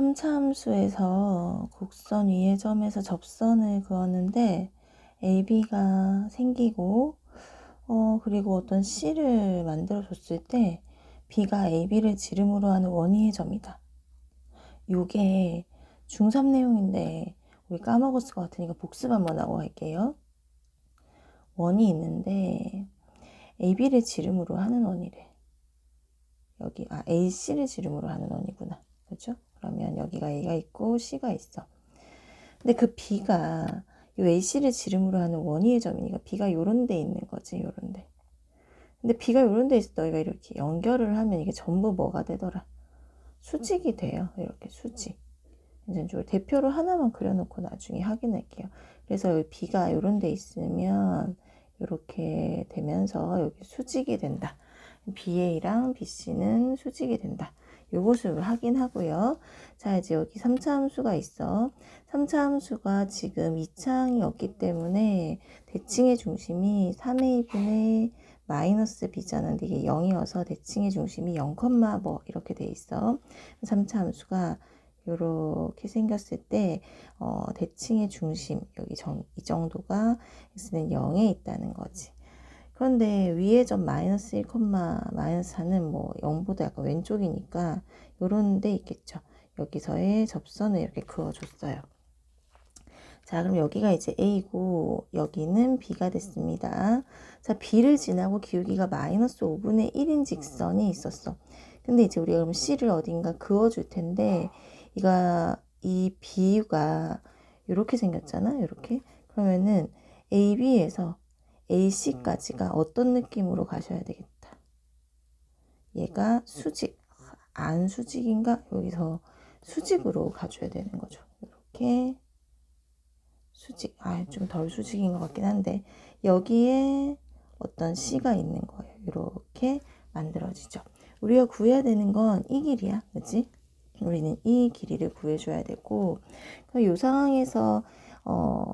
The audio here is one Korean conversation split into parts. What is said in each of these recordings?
3차 함수에서 곡선 위의 점에서 접선을 그었는데 AB가 생기고 어 그리고 어떤 C를 만들어 줬을 때 B가 AB를 지름으로 하는 원위의 점이다. 요게 중3 내용인데 우리 까먹었을 것 같으니까 복습 한번 하고 갈게요. 원이 있는데 AB를 지름으로 하는 원이래. 여기 아 AC를 지름으로 하는 원이구나. 그렇죠? 그러면 여기가 A가 있고 C가 있어. 근데 그 B가 이 AC를 지름으로 하는 원위의 점이니까 B가 요런 데 있는 거지, 요런 데. 근데 B가 요런 데 있어. 너희가 이렇게 연결을 하면 이게 전부 뭐가 되더라? 수직이 돼요. 이렇게 수직. 이제 대표로 하나만 그려놓고 나중에 확인할게요. 그래서 여기 B가 요런 데 있으면 이렇게 되면서 여기 수직이 된다. BA랑 BC는 수직이 된다. 요것을 확인하고요. 자, 이제 여기 3차 함수가 있어. 3차 함수가 지금 2차항이 없기 때문에 대칭의 중심이 3A분의 마이너스 B잖아. 이게 0이어서 대칭의 중심이 0, 뭐 이렇게 돼 있어. 3차 함수가 이렇게 생겼을 때 어, 대칭의 중심 여기 정, 이 정도가 x는 0에 있다는 거지. 그런데 위에 점 마이너스 1, 마이너스 4는 뭐 0보다 약간 왼쪽이니까 요런 데 있겠죠. 여기서의 접선을 이렇게 그어줬어요. 자, 그럼 여기가 이제 A고 여기는 B가 됐습니다. 자, B를 지나고 기울기가 마이너스 5분의 1인 직선이 있었어. 근데 이제 우리가 그럼 C를 어딘가 그어줄 텐데 이가 이 B가 이렇게 생겼잖아. 이렇게. 그러면은 AB에서 AC까지가 어떤 느낌으로 가셔야 되겠다. 얘가 수직, 안 수직인가? 여기서 수직으로 가줘야 되는 거죠. 이렇게 수직, 아, 좀 덜 수직인 것 같긴 한데 여기에 어떤 C가 있는 거예요. 이렇게 만들어지죠. 우리가 구해야 되는 건 이 길이야. 그치? 우리는 이 길이를 구해줘야 되고 이 상황에서 어,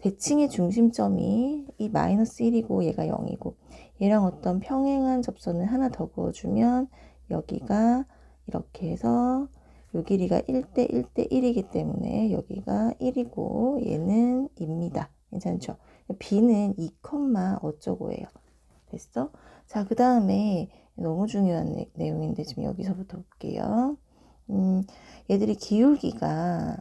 대칭의 중심점이 이 마이너스 1이고 얘가 0이고 얘랑 어떤 평행한 접선을 하나 더 그어주면 여기가 이렇게 해서 요 길이가 1대 1대 1이기 때문에 여기가 1이고 얘는 2입니다. 괜찮죠? b는 2, 어쩌고예요. 됐어? 자, 그 다음에 너무 중요한 내 용인데 지금 여기서부터 볼게요. 음, 얘들이 기울기가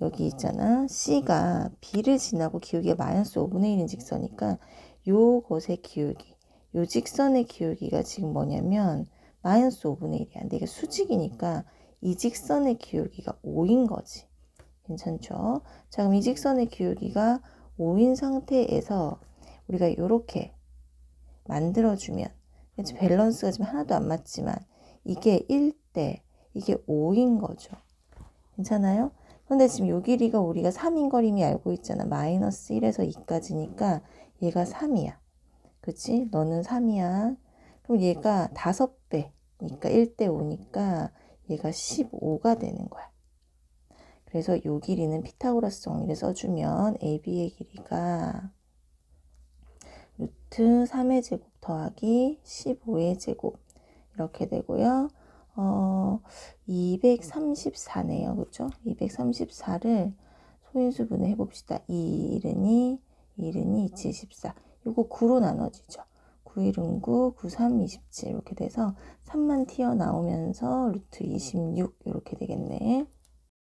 여기 있잖아. C가 B를 지나고 기울기가 마이너스 5분의 1인 직선이니까 요것의 기울기, 요 직선의 기울기가 지금 뭐냐면 마이너스 5분의 1이야. 근데 이게 수직이니까 이 직선의 기울기가 5인 거지. 괜찮죠? 자, 그럼 이 직선의 기울기가 5인 상태에서 우리가 이렇게 만들어주면 밸런스가 지금 하나도 안 맞지만 이게 1대 이게 5인 거죠. 괜찮아요? 근데 지금 요 길이가 우리가 3인 걸 이미 알고 있잖아. 마이너스 1에서 2까지니까 얘가 3이야. 그치? 너는 3이야. 그럼 얘가 5배. 니까 1대 5니까 얘가 15가 되는 거야. 그래서 요 길이는 피타고라스 정리를 써주면 AB의 길이가 루트 3의 제곱 더하기 15의 제곱 이렇게 되고요. 어, 234네요. 그죠? 234를 소인수분해 해봅시다. 2일은 2, 1은 2, 74. 요거 9로 나눠지죠. 9일은 9, 9, 3, 27 이렇게 돼서 3만 튀어나오면서 루트 26 이렇게 되겠네.